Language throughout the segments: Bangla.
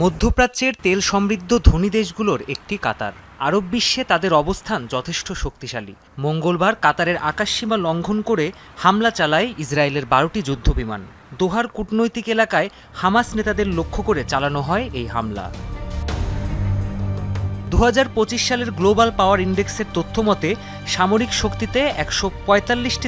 মধ্যপ্রাচ্যের তেল সমৃদ্ধ ধনী দেশগুলোর একটি কাতার। আরব বিশ্বে তাদের অবস্থান যথেষ্ট শক্তিশালী। মঙ্গলবার কাতারের আকাশসীমা লঙ্ঘন করে হামলা চালায় ইসরায়েলের বারোটি যুদ্ধবিমান। দোহার কূটনৈতিক এলাকায় হামাস নেতাদের লক্ষ্য করে চালানো হয় এই হামলা। দু হাজার পঁচিশ সালের গ্লোবাল পাওয়ার ইন্ডেক্সের তথ্য মতে, সামরিক শক্তিতে একশো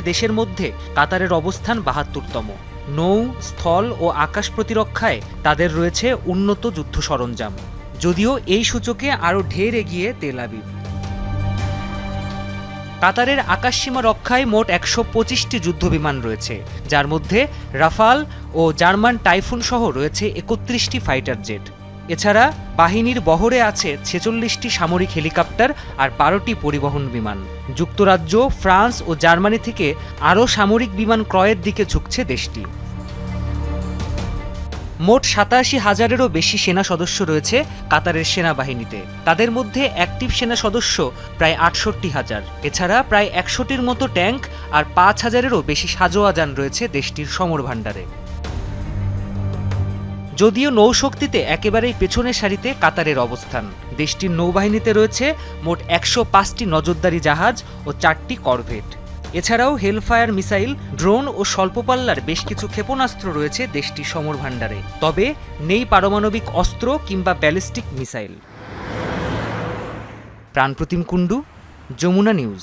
দেশের মধ্যে কাতারের অবস্থান বাহাত্তরতম। নৌ, স্থল ও আকাশ প্রতিরক্ষায় তাদের রয়েছে উন্নত যুদ্ধ সরঞ্জাম। যদিও এই সূচকে আরও ঢের এগিয়ে তেল আবিব। কাতারের আকাশসীমা রক্ষায় মোট একশো পঁচিশটি যুদ্ধ বিমান রয়েছে, যার মধ্যে রাফাল ও জার্মান টাইফুন সহ রয়েছে একত্রিশটি ফাইটার জেট। এছাড়া বাহিনীর বহরে আছে ছেচল্লিশটি সামরিক হেলিকপ্টার আর বারোটি পরিবহন বিমান। যুক্তরাজ্য, ফ্রান্স ও জার্মানি থেকে আরও সামরিক বিমান ক্রয়ের দিকে ঝুঁকছে দেশটি। মোট সাতাশি হাজারেরও বেশি সেনা সদস্য রয়েছে কাতারের সেনাবাহিনীতে। তাদের মধ্যে অ্যাক্টিভ সেনা সদস্য প্রায় আটষট্টি হাজার। এছাড়া প্রায় একশোটির মতো ট্যাঙ্ক আর পাঁচ হাজারেরও বেশি সাজোয়া যান রয়েছে দেশটির সমর ভাণ্ডারে যদিও নৌশক্তিতে একেবারেই পেছনের সারিতে কাতারের অবস্থান। দেশটির নৌবাহিনীতে রয়েছে মোট একশো পাঁচটি নজরদারি জাহাজ ও চারটি করভেট। এছাড়াও হেলফায়ার মিসাইল, ড্রোন ও স্বল্পপাল্লার বেশ কিছু ক্ষেপণাস্ত্র রয়েছে দেশটির সমর ভাণ্ডারে। তবে নেই পারমাণবিক অস্ত্র কিংবা ballistic missile. Pranpratim Kundu, Jamuna news.